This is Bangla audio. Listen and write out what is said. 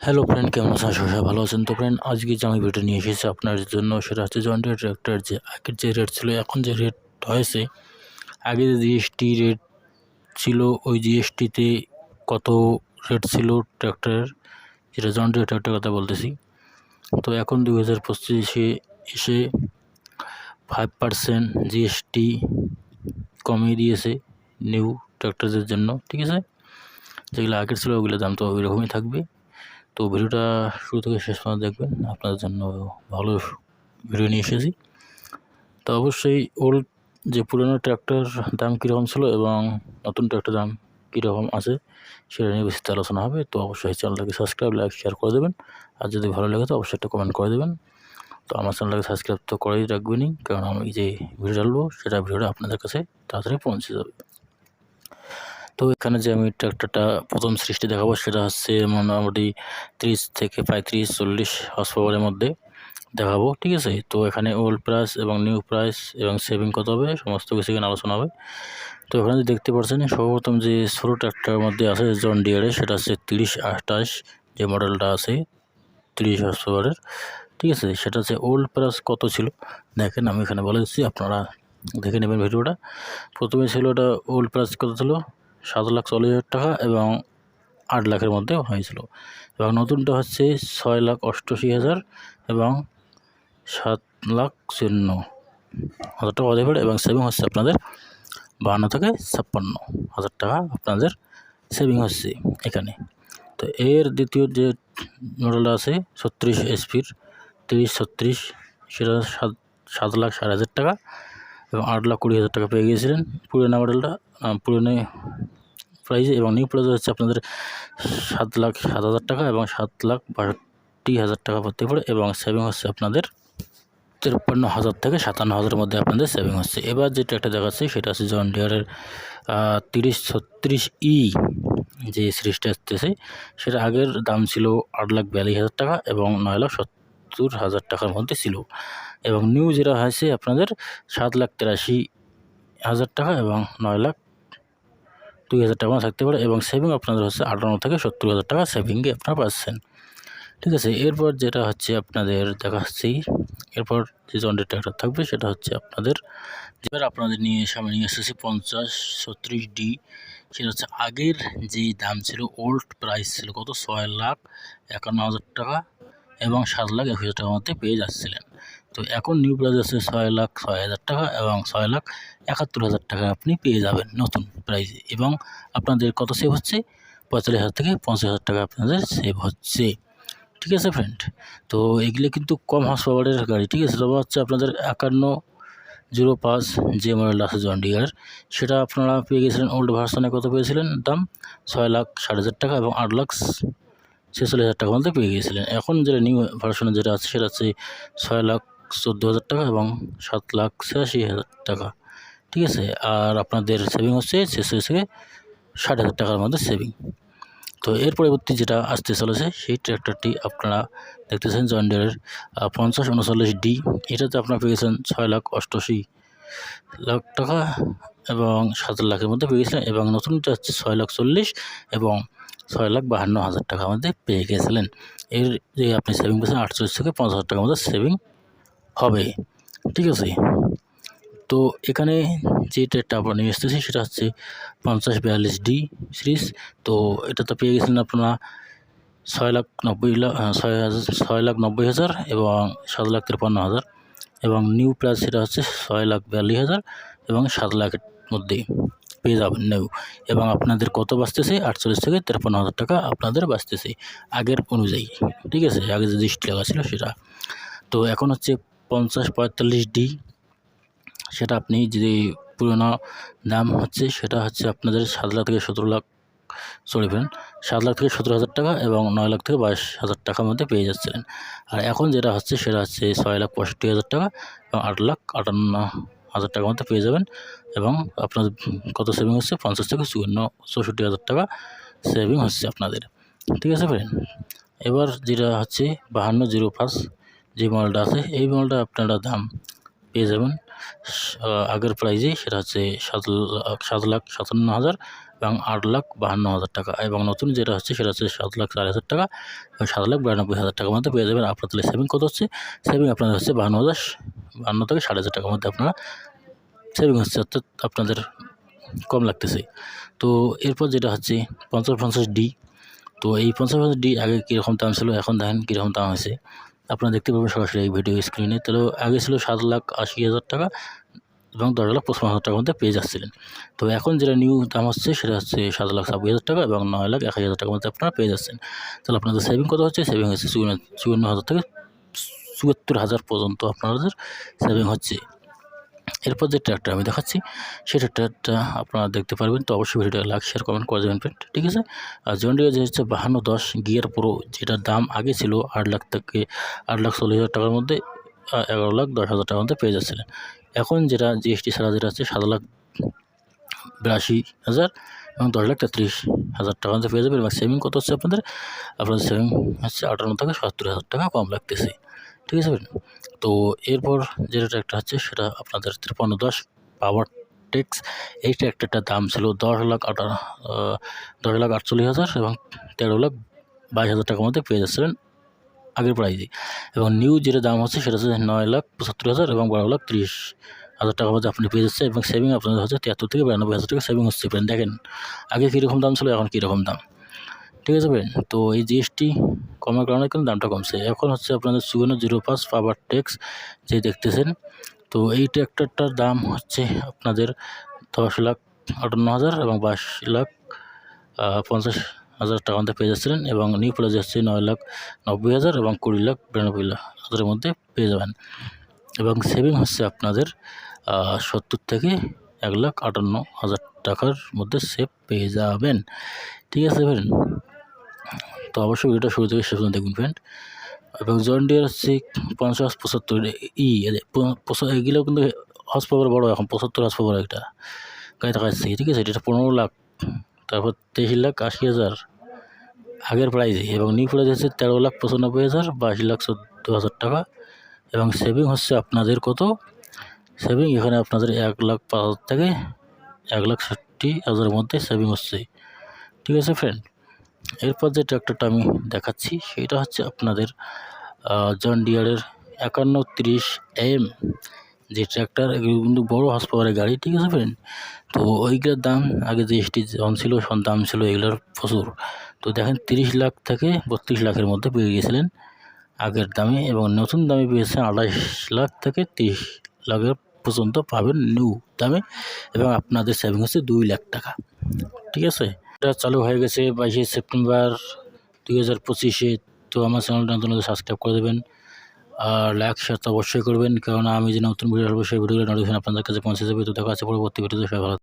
হ্যালো ফ্রেন্ড কেমন আছেন? সবাই ভালো আছেন। তো ফ্রেন্ড আজকে যে আমি ভিডিও নিয়ে এসেছি আপনার জন্য, সেটা হচ্ছে জয়েন্টের ট্র্যাক্টর যে আগের যে রেট ছিল, এখন যে রেট হয়েছে, আগে যে জিএসটি রেট ছিল, ওই জিএসটিতে কত রেট ছিল ট্র্যাক্টরের যেটা জয়েন্টের ট্র্যাক্টর কথা বলতেছি। তো এখন দু হাজার পঁচিশে এসে ফাইভ পার্সেন্ট জিএসটি কমিয়ে দিয়েছে নিউ ট্র্যাক্টরদের জন্য, ঠিক আছে? যেগুলো আগের ছিল ওগুলো দাম তো ওই রকমই থাকবে। তো ভিডিওটা শুরু থেকে শেষ পর্যন্ত দেখবেন। আপনাদের জন্য ভালো ভিডিও নিয়ে এসেছি। তো অবশ্যই ওল্ড যে পুরনো ট্র্যাক্টর দাম কীরকম ছিল এবং নতুন ট্র্যাক্টর দাম কীরকম আছে, সেটা নিয়ে বিস্তারিত আলোচনা হবে। তো অবশ্যই চ্যানেলটাকে সাবস্ক্রাইব লাইক শেয়ার করে দেবেন। আর যদি ভালো লাগে তো অবশ্যই একটা কমেন্ট করে দেবেন। তো আমার চ্যানেলটাকে সাবস্ক্রাইব তো করেই রাখবেনই, কারণ আমি যে ভিডিও ডালবো সেটা ভিডিওটা আপনাদের কাছে তাড়াতাড়ি পৌঁছে যাবে। তো এখানে যে আমি ট্র্যাক্টরটা প্রথম সৃষ্টি দেখাবো সেটা হচ্ছে মোটামুটি তিরিশ থেকে পঁয়ত্রিশ, চল্লিশ হর্স মধ্যে দেখাবো, ঠিক আছে? তো এখানে ওল্ড প্রাইস এবং নিউ প্রাইস এবং সেভিং কত হবে, সমস্ত কিছু এখানে আলোচনা হবে। তো এখানে দেখতে পাচ্ছেন, সর্বপ্রথম যে ছোটো ট্র্যাক্টরের মধ্যে আছে জন ডিয়ারে সেটা হচ্ছে তিরিশ আঠাশ যে মডেলটা আছে, তিরিশ হর্স ঠিক আছে? সেটা হচ্ছে ওল্ড প্রাইস কত ছিল? দেখেন আমি এখানে বলে দিচ্ছি, আপনারা দেখে নেবেন ভিডিওটা। প্রথমে ছিল ওটা ওল্ড প্রাইস কত ছিল? সাত লাখ চল্লিশ হাজার টাকা এবং আট লাখের মধ্যে হয়েছিল। এবং নতুনটা হচ্ছে ছয় লাখ অষ্টআশি হাজার এবং সাত লাখ শূন্য হাজার টাকা পারে এবং সেভিং হচ্ছে আপনাদের বাহান্ন থেকে ছাপ্পান্ন হাজার টাকা আপনাদের সেভিং হচ্ছে এখানে। তো এর দ্বিতীয় যে মডেলটা আছে ছত্রিশ এসপির তিরিশ, ছত্রিশ, সেটা সাত সাত লাখ ষাট হাজার টাকা এবং আট লাখ কুড়ি হাজার টাকা পেয়ে গিয়েছিলেন। পুরোনো মডেলটা পুরোনো প্রাইজে এবং নিউ প্রাইজ হচ্ছে আপনাদের সাত লাখ, সাত হাজার টাকা এবং সাত লাখ বাষট্টি হাজার টাকা পড়তে পারে এবং সেভিং হচ্ছে আপনাদের তিরপ্পান্ন হাজার থেকে সাতান্ন হাজারের মধ্যে আপনাদের সেভিং হচ্ছে। এবার যেটা একটা দেখাচ্ছে, সেটা হচ্ছে জন ডিয়ারের তিরিশ ছত্রিশ ই যে সিরিজটা আসতেছে, সেটা আগের দাম ছিল আট লাখ বিয়াল্লিশ হাজার টাকা এবং নয় লাখ সত্তর হাজার টাকার মধ্যে ছিল। এবং নিউ যেটা হয়েছে আপনাদের সাত লাখ তেরাশি হাজার টাকা এবং নয় লাখ দুই হাজার টাকা থাকতে পারে এবং সেভিং আপনাদের হচ্ছে আটান্ন থেকে সত্তর হাজার টাকা সেভিংয়ে আপনারা পাচ্ছেন। ঠিক আছে, এরপর যেটা হচ্ছে আপনাদের দেখাচ্ছি, এরপর যে জন্ডের ট্র্যাক্টর থাকবে সেটা হচ্ছে আপনাদের যেবার আপনাদের নিয়ে সামনে নিয়ে এসেছি পঞ্চাশ, ছত্রিশ ডি সেটা হচ্ছে আগের যে দাম ছিল ওল্ড প্রাইস ছিল, কত? ছয় লাখ একান্ন হাজার টাকা এবং সাত লাখ এক হাজার টাকার মধ্যে পেয়ে যাচ্ছিলেন। তো এখন নিউ প্রাইস আছে ছয় লাখ, ছয় হাজার টাকা এবং ছয় লাখ একাত্তর হাজার টাকা আপনি পেয়ে যাবেন নতুন প্রাইজে এবং আপনাদের কত সেভ হচ্ছে? পঁয়তাল্লিশ হাজার থেকে পঞ্চাশ হাজার টাকা আপনাদের সেভ হচ্ছে। ঠিক আছে ফ্রেন্ড তো এগুলো কিন্তু কম হাউস পাওয়ারের গাড়ি, ঠিক আছে? তবে হচ্ছে আপনাদের একান্ন জিরো পাঁচ যে মডেল আছে জন ডিয়ার সেটা আপনারা পেয়ে গেছিলেন ওল্ড ভার্সনে কত পেয়েছিলেন? দাম ছয় লাখ ষাট হাজার টাকা এবং আট লাখ ছেচল্লিশ হাজার টাকার মধ্যে পেয়ে গিয়েছিলেন এখন যেটা নিউ ভার্সনে যেটা আছে, সেটা হচ্ছে ছয় লাখ চোদ্দ হাজার টাকা এবং সাত লাখ ছিয়াশি হাজার টাকা। ঠিক আছে? আর আপনাদের সেভিং হচ্ছে ছেষট্টি থেকে ষাট হাজার টাকার মধ্যে সেভিং তো এর পরবর্তী যেটা আসতে চলেছে, সেই ট্র্যাক্টরটি আপনারা দেখতেছেন জয়েন্ডারের পঞ্চাশ উনচল্লিশ ডি এটাতে আপনারা পেয়েছেন ছয় লাখ অষ্টআশি লাখ টাকা এবং সাত লাখের মধ্যে পেয়েছিলেন এবং নতুনটা হচ্ছে ছয় লাখ চল্লিশ এবং ছয় লাখ বাহান্ন হাজার টাকার মধ্যে পেয়ে গেছিলেন। এর যে আপনি সেভিং পেয়েছেন আটচল্লিশ থেকে পঞ্চাশ হাজার টাকার মধ্যে সেভিং হবে, ঠিক আছে? তো এখানে যে ট্রেডটা আমরা নিয়ে এসেছি, সেটা হচ্ছে পঞ্চাশ বিয়াল্লিশ ডি সিরিজ তো এটা তো পেয়ে গেছিলেন আপনারা ছয় লাখ নব্বই লাখ ছয় হাজার ছয় লাখ নব্বই হাজার এবং সাত লাখ তিরপান্ন হাজার। এবং নিউ প্রাইস সেটা হচ্ছে ছয় লাখ বিয়াল্লিশ হাজার এবং সাত লাখের মধ্যে পেয়ে যাবেন নিউ এবং আপনাদের কত বাঁচতেছে? আটচল্লিশ থেকে তিরপান্ন হাজার টাকা আপনাদের বাঁচতেছে আগের অনুযায়ী, ঠিক আছে? আগে যে দৃষ্টি লাগা ছিল সেটা। তো এখন হচ্ছে পঞ্চাশ পঁয়তাল্লিশ ডি। সেটা আপনি যদি পুরোনো দাম হচ্ছে, সেটা হচ্ছে আপনাদের সাত লাখ থেকে সতেরো লাখ সরি ফ্রেন্ড সাত লাখ থেকে সতেরো হাজার টাকা এবং নয় লাখ থেকে বাইশ হাজার টাকার মধ্যে পেয়ে যাচ্ছিলেন। আর এখন যেটা হচ্ছে, সেটা হচ্ছে ছয় লাখ পঁয়ষট্টি হাজার টাকা এবং আট লাখ আটান্ন হাজার টাকার মধ্যে পেয়ে যাবেন এবং আপনাদের কত সেভিং হচ্ছে? পঞ্চাশ থেকে চুয়ান্ন, চৌষট্টি হাজার টাকা সেভিং হচ্ছে আপনাদের। ঠিক আছে ফ্রেন্ড এবার যেটা হচ্ছে, বাহান্ন জিরো পাঁচ যে মডেলটা আছে, এই মডেলটা আপনারা দাম পেয়ে যাবেন। আগের প্রাইজে সেটা হচ্ছে সাত লাখ সাত লাখ সাতান্ন হাজার এবং আট লাখ বাহান্ন হাজার টাকা এবং নতুন যেটা হচ্ছে সেটা হচ্ছে সাত লাখ চার হাজার টাকা এবং সাত লাখ বিরানব্বই হাজার টাকার মধ্যে পেয়ে যাবেন। আপনার তাহলে সেভিং কত হচ্ছে? সেভিং আপনাদের হচ্ছে বাহান্ন হাজার বাহান্ন থেকে ষাট হাজার টাকার মধ্যে আপনারা সেভিং হচ্ছে, অর্থাৎ আপনাদের কম লাগতেছে। তো এরপর যেটা হচ্ছে পঞ্চাশ পঞ্চাশ ডি তো এই পঞ্চাশ পঞ্চাশ ডি আগে কীরকম দাম ছিল, এখন দেখেন কীরকম দাম হয়েছে। আপনারা দেখতে পাবেন সরাসরি এই ভিডিও স্ক্রিনে তাহলে আগে ছিল সাত লাখ আশি হাজার টাকা এবং দশ লাখ পঁচপান্ন হাজার টাকার মধ্যে পেয়ে যাচ্ছিলেন। তো এখন যেটা নিউ দাম হচ্ছে সেটা হচ্ছে সাত লাখ ছাব্বিশ হাজার টাকা এবং নয় লাখ এক হাজার টাকার মধ্যে আপনারা পেয়ে যাচ্ছেন। তাহলে আপনাদের সেভিং কত হচ্ছে? সেভিং হচ্ছে চুয়ান্ন চুয়ান্ন হাজার থেকে চুয়াত্তর হাজার পর্যন্ত আপনাদের সেভিং হচ্ছে। এরপর যে ট্র্যাকটা আমি দেখাচ্ছি, সেই ট্র্যাকটা আপনারা দেখতে পারবেন। তো অবশ্যই ভিডিওটা লাইক শেয়ার কমেন্ট করে দেবেন ফ্রেন্ড ঠিক আছে? আর জন্ডিয়া যে হচ্ছে বাহান্ন দশ গিয়ার প্রো যেটার দাম আগে ছিল আট লাখ থেকে, আট লাখ চল্লিশ হাজার টাকার মধ্যে এগারো লাখ দশ হাজার টাকার মধ্যে পেয়ে যাচ্ছিলেন। এখন যেটা জিএসটি ছাড়া যেটা আছে, সাত লাখ বিরাশি হাজার এবং দশ লাখ তেত্রিশ হাজার মধ্যে পেয়ে যাবেন। এবং সেভিং কত হচ্ছে আপনাদের? আপনাদের সেভিং হচ্ছে আটান্ন থেকে সত্তর হাজার টাকা কম লাগতেছে। ঠিক আছে তো এরপর যেটা ট্র্যাক্টর হচ্ছে সেটা আপনাদের তিপ্পান্ন দশ পাওয়ার টেক্স এই ট্র্যাক্টরটার দাম ছিল দশ লাখ আঠারো দশ লাখ আটচল্লিশ হাজার এবং তেরো লাখ বাইশ হাজার টাকার মধ্যে পেয়ে যাচ্ছিলেন আগের প্রাইজে এবং নিউ যেটা দাম হচ্ছে সেটা হচ্ছে নয় লাখ পঁচাত্তর হাজার এবং বারো লাখ ত্রিশ হাজার টাকার মধ্যে আপনি পেয়ে যাচ্ছেন এবং সেভিং আপনাদের হচ্ছে তিয়াত্তর থেকে বিরানব্বই হাজার টাকা সেভিং হচ্ছে। দেখেন, আগে কীরকম দাম ছিল, এখন কীরকম দাম? ঠিক আছে ভাই? তো এই জিএসটি কমার কারণে কিন্তু দামটা কমছে। এখন হচ্ছে আপনাদের চুয়ান্ন জিরো পাঁচ পাওয়ার ট্যাক্স যে দেখতেছেন, তো এই ট্র্যাক্টরটার দাম হচ্ছে আপনাদের দশ লাখ আটান্ন হাজার এবং বাইশ লাখ পঞ্চাশ হাজার টাকা মধ্যে পেয়ে যাচ্ছিলেন এবং নিউ প্লাস হচ্ছে নয় লাখ নব্বই হাজার এবং কুড়ি লাখ বিরানব্বই লাখ হাজারের মধ্যে পেয়ে যাবেন। এবং সেভিং হচ্ছে আপনাদের সত্তর থেকে এক লাখ আটান্ন হাজার টাকার মধ্যে সেভ পেয়ে যাবেন। ঠিক আছে ফ্রেন্ড তো অবশ্যই ভিডিওটা শুরু থেকে শেষ পর্যন্ত দেখুন ফ্রেন্ড এবং জন ডিয়ার হচ্ছে পঞ্চাশ পঁচাত্তর ই এগুলো কিন্তু হস পাওয়ার বড়ো এখন, পঁচাত্তর হস পাওয়ার একটা। গাড়ি টাকা যাচ্ছে ঠিক আছে? এটা পনেরো লাখ, তারপর তেইশ লাখ আশি হাজার, আগের প্রাইজে এবং নিউ প্রাইজ হচ্ছে তেরো লাখ পঁচানব্বই হাজার, বাইশ লাখ চোদ্দ হাজার টাকা। এবং সেভিং হচ্ছে আপনাদের কত? সেভিং এখানে আপনাদের এক লাখ পাঁচ হাজার থেকে এক লাখ ষাটটি হাজারের মধ্যে সেভিং হচ্ছে। ঠিক আছে ফ্রেন্ড এরপর যে ট্র্যাক্টরটা আমি দেখাচ্ছি, সেটা হচ্ছে আপনাদের জন ডিয়ারের একান্ন তিরিশ এম যে ট্র্যাক্টর কিন্তু বড়ো হর্স পাওয়ারের গাড়ি, ঠিক আছে ফ্রেন্ড তো ওইগুলোর দাম, আগে যে এসটি জন ছিল দাম ছিল এগুলোর প্রচুর। তো দেখেন, তিরিশ লাখ থেকে বত্রিশ লাখের মধ্যে পেয়ে গিয়েছিলেন আগের দামে এবং নতুন দামে পেয়েছেন আড়াইশ লাখ থেকে তিরিশ লাখের পর্যন্ত পাবেন নিউ দামে এবং আপনাদের সেভিং হচ্ছে দুই লাখ টাকা, ঠিক আছে? এটা চালু হয়ে গেছে বাইশে সেপ্টেম্বর দুই হাজার পঁচিশে, তো আমার চ্যানেলটা নতুন সাবস্ক্রাইব করে দেবেন আর লাইক শেয়ার তো অবশ্যই করবেন। কারণ আমি যে নতুন ভিডিও আসব, সেই ভিডিওগুলো নোটিফিকেশন আপনাদের কাছে পৌঁছে যাবে। তো দেখা আছে পরবর্তী ভিডিওতে সবাই ভালো